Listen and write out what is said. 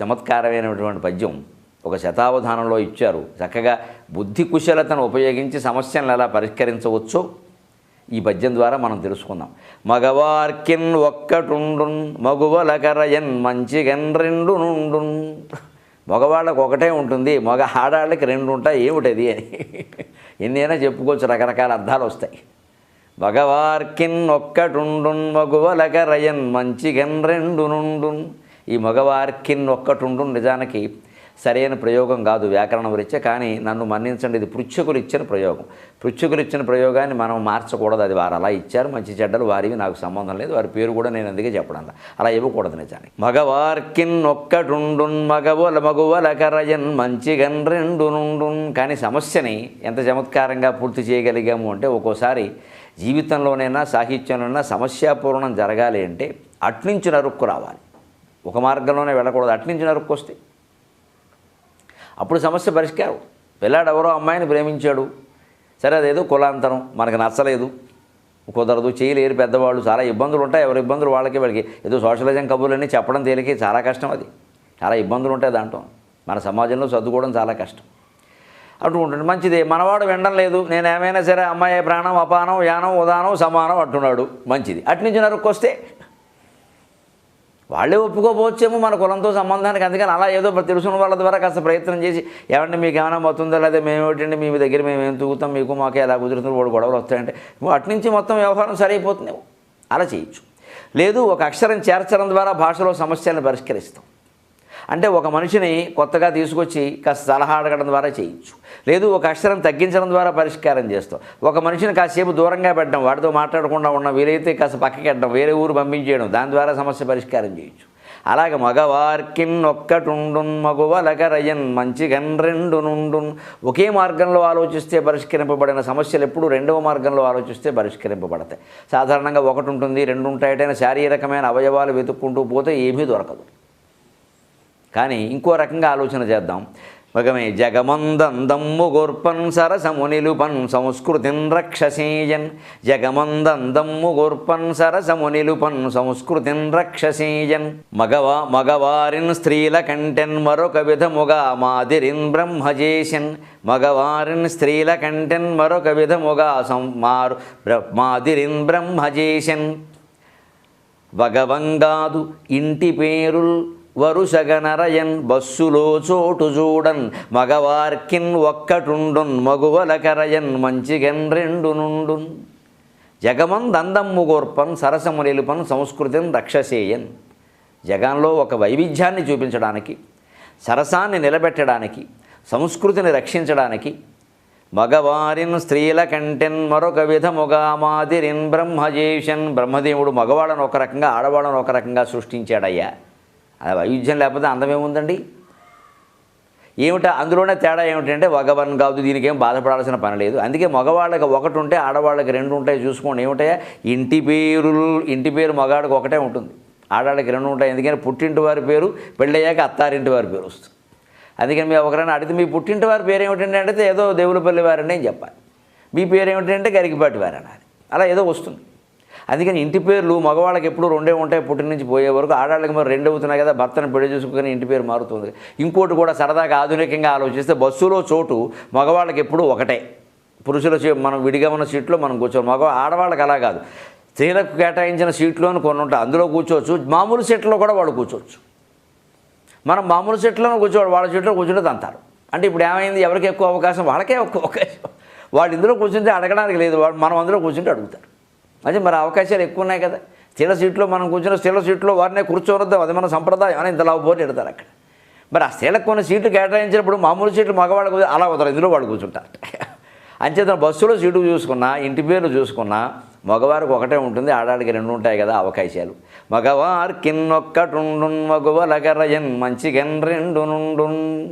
చమత్కారమైనటువంటి పద్యం ఒక శతావధానంలో ఇచ్చారు. చక్కగా బుద్ధి కుశలతను ఉపయోగించి సమస్యలను ఎలా పరిష్కరించవచ్చో ఈ పద్యం ద్వారా మనం తెలుసుకుందాం. మగవార్కిన్ ఒక్కటుండున్ మగువలకరయన్ మంచిగన్ రెండు నుండున్ మగవాళ్ళకు ఒకటే ఉంటుంది మగ ఆడాళ్ళకి రెండు ఉంటాయి ఏమిటది అని. ఎన్నైనా చెప్పుకోవచ్చు రకరకాల అర్థాలు వస్తాయి. మగవార్కిన్ ఒక్కటుండున్ మగువలకరయన్ మంచిగన్ రెండు నుండున్ ఈ మగవార్కిన్ ఒక్కటుండు నిజానికి సరైన ప్రయోగం కాదు వ్యాకరణం రీత్యా కానీ నన్ను మన్నించండి. ఇది పృచ్ఛకులు ఇచ్చిన ప్రయోగం. పృచ్ఛకులు ఇచ్చిన ప్రయోగాన్ని మనం మార్చకూడదు. అది వారు అలా ఇచ్చారు. మంచి చెడ్డలు వారివి నాకు సంబంధం లేదు. వారి పేరు కూడా నేను అందుకే చెప్పడం అలా ఇవ్వకూడదు నిజానికి. మగవార్కిన్ ఒక్కటుండున్ మగవల మగువల కరయన్ మంచిగన్ రెండు నుండున్ కానీ సమస్యని ఎంత చమత్కారంగా పూర్తి చేయగలిగాము అంటే ఒక్కోసారి జీవితంలోనైనా సాహిత్యంలోనైనా సమస్యాపూర్ణం జరగాలి అంటే అట్నుంచి నరుక్కు రావాలి. ఒక మార్గంలోనే వెళ్ళకూడదు. అట్నుంచి నరుక్కొస్తే అప్పుడు సమస్య పరిష్కారం. పిల్లాడు ఎవరో అమ్మాయిని ప్రేమించాడు. సరే అదేదో కులాంతరం. మనకు నచ్చలేదు. కుదరదు. చేయలేరు పెద్దవాళ్ళు. చాలా ఇబ్బందులు ఉంటాయి. ఎవరి ఇబ్బందులు వాళ్ళకి వాళ్ళకి. ఏదో సోషలిజం కబుర్లన్నీ చెప్పడం తేలికే చాలా కష్టం అది. చాలా ఇబ్బందులు ఉంటాయి దాంట్లో. మన సమాజంలో చదువుకోవడం చాలా కష్టం. అటు మంచిది. మనవాడు వినడం లేదు. నేను ఏమైనా సరే అమ్మాయి ప్రాణం అపానం యానం ఉదానం సమానం అంటున్నాడు. మంచిది. అటు నుంచి నరుక్కొస్తే వాళ్ళే ఒప్పుకోపోవచ్చేమో మన కులంతో సంబంధానికి. అందుకని అలా ఏదో తెలుసున్న వాళ్ళ ద్వారా కాస్త ప్రయత్నం చేసి ఏమంటే మీకు ఏమైనా మొత్తుందో? లేదా మేమేమిటండి? మీ దగ్గర మేము ఏం తూగుతాం? మీకు మాకే ఎలా కుదురుతుంది? వాడు గొడవలు వస్తాయంటే. అటు నుంచి మొత్తం వ్యవహారం సరైపోతుందేమో అలా చేయొచ్చు. లేదు ఒక అక్షరం చేర్చడం ద్వారా భాషలో సమస్యలను పరిష్కరిస్తాం. అంటే ఒక మనిషిని కొత్తగా తీసుకొచ్చి కాస్త సలహా అడగడం ద్వారా చేయొచ్చు. లేదు ఒక అక్షరం తగ్గించడం ద్వారా పరిష్కారం చేస్తాం. ఒక మనిషిని కాసేపు దూరంగా పెట్టడం వాడితో మాట్లాడకుండా ఉన్న వీలైతే కాస్త పక్కకి పెట్టడం వేరే ఊరు పంపించేయడం దాని ద్వారా సమస్య పరిష్కారం చేయొచ్చు. అలాగే మగవార్కిన్ ఒక్కటుండున్ మగువలకరయన్ మంచిగన్ రెండు నుండున్ ఒకే మార్గంలో ఆలోచిస్తే పరిష్కరింపబడిన సమస్యలు ఎప్పుడు రెండవ మార్గంలో ఆలోచిస్తే పరిష్కరింపబడతాయి. సాధారణంగా ఒకటి ఉంటుంది రెండు ఉంటాయటైన శారీరకమైన అవయవాలు వెతుక్కుంటూ పోతే ఏమీ దొరకదు. కానీ ఇంకో రకంగా ఆలోచన చేద్దాం. మగమే జగమందందమ్ము గోర్పన్ సరసము నిలుపన్ సంస్కృతిన్ రక్షసేయన్. జగమందందమ్ము గోర్పన్ సరసము నిలుపన్ సంస్కృతిన్ రక్షసేయన్. మగవా మగవారిన్ స్త్రీల కంటెన్ మరొక విధముగా మాదిరిన్ బ్రహ్మజేషన్ మగవారిన్ స్త్రీల కంటెన్ మరొక విధముగా సం మారు మాదిరిన్ బ్రహ్మజేషన్ భగవంగాదు ఇంటి పేరుల్ వరుసగనరయన్ బస్సులో చోటు చూడన్ మగవార్కిన్ ఒక్కటుండున్ మగువలకరయన్ మంచిగన్ రెండు నుండున్. జగమందందమ్ము గోర్పన్ సరసము నిలుపన్ సంస్కృతిని రక్షసేయన్. జగంలో ఒక వైవిధ్యాన్ని చూపించడానికి సరసాన్ని నిలబెట్టడానికి సంస్కృతిని రక్షించడానికి మగవారిన్ స్త్రీల కంటెన్ మరొక విధముగా మాదిరిన్ బ్రహ్మజేషన్ బ్రహ్మదేవుడు మగవాళ్ళను ఒక రకంగా ఆడవాళ్ళను ఒక రకంగా సృష్టించాడయ్యా. అది వైవిధ్యం లేకపోతే అందమేముందండి ఏమిటా? అందులోనే తేడా ఏమిటంటే మగవన్ కాదు దీనికి ఏం బాధపడాల్సిన పని లేదు. అందుకే మగవాళ్ళకి ఒకటి ఉంటే ఆడవాళ్ళకి రెండు ఉంటాయి చూసుకోండి. ఏమిటాయా ఇంటి పేరులు ఇంటి పేరు మగాడికి ఒకటే ఉంటుంది. ఆడవాళ్ళకి రెండు ఉంటాయి. ఎందుకని? పుట్టింటి వారి పేరు పెళ్ళయ్యాక అత్తారింటి వారి పేరు వస్తుంది. అందుకని మీరు ఒకరైనా అడిగితే మీ పుట్టింటి వారి పేరు ఏమిటంటే అంటే ఏదో దేవులపల్లి వారని అని చెప్పాలి. మీ పేరు ఏమిటంటే గరికిపాటి వారు అనాలి అలా ఏదో వస్తుంది. అందుకని ఇంటి పేర్లు మగవాళ్ళకి ఎప్పుడు రెండే ఉంటాయి పుట్టిన నుంచి పోయే వరకు. ఆడవాళ్ళకి మరి రెండు అవుతున్నాయి కదా భర్తను పెళ్ళి చూసుకుని ఇంటి పేరు మారుతుంది. ఇంకోటి కూడా సరదాగా ఆధునికంగా ఆలోచిస్తే బస్సులో చోటు మగవాళ్ళకి ఎప్పుడు ఒకటే. పురుషుల మనం విడిగా ఉన్న సీట్లో మనం కూర్చోం మగ ఆడవాళ్ళకి అలా కాదు. స్త్రీలకు కేటాయించిన సీట్లోని కొన్ని ఉంటాయి. అందులో కూర్చోవచ్చు. మామూలు సీట్లో కూడా వాళ్ళు కూర్చోవచ్చు. మనం మామూలు సీట్లో కూర్చోవాలి. వాళ్ళ సీట్లో కూర్చుంటే అంటారు అంటే ఇప్పుడు ఏమైంది? ఎవరికి ఎక్కువ అవకాశం? వాళ్ళకే ఎక్కువ అవకాశం. వాళ్ళు ఇందులో కూర్చుంటే అడగడానికి లేదు. వాళ్ళు మనం అందులో కూర్చుంటే అడుగుతారు. అదే మరి అవకాశాలు ఎక్కువ ఉన్నాయి కదా. స్థిర సీట్లో మనం కూర్చున్న స్థిర సీట్లో వారినే కూర్చోవద్దాం అది మన సంప్రదాయం అని ఇంత లావు పోటీ అక్కడ. మరి ఆ స్త్రీలకు కొన్ని సీట్లు కేటాయించినప్పుడు మామూలు సీట్లు మగవాళ్ళు అలా వదలరు. ఇందులో వాళ్ళు కూర్చుంటారు. అంచేత బస్సులో సీటు చూసుకున్నా ఇంటి పేరు చూసుకున్నా మగవారికి ఒకటే ఉంటుంది. ఆడాడికి రెండు ఉంటాయి కదా అవకాశాలు. మగవారికిన్నొక్కటుండున్ మంచి మంచిగన్ రెండు నుండున్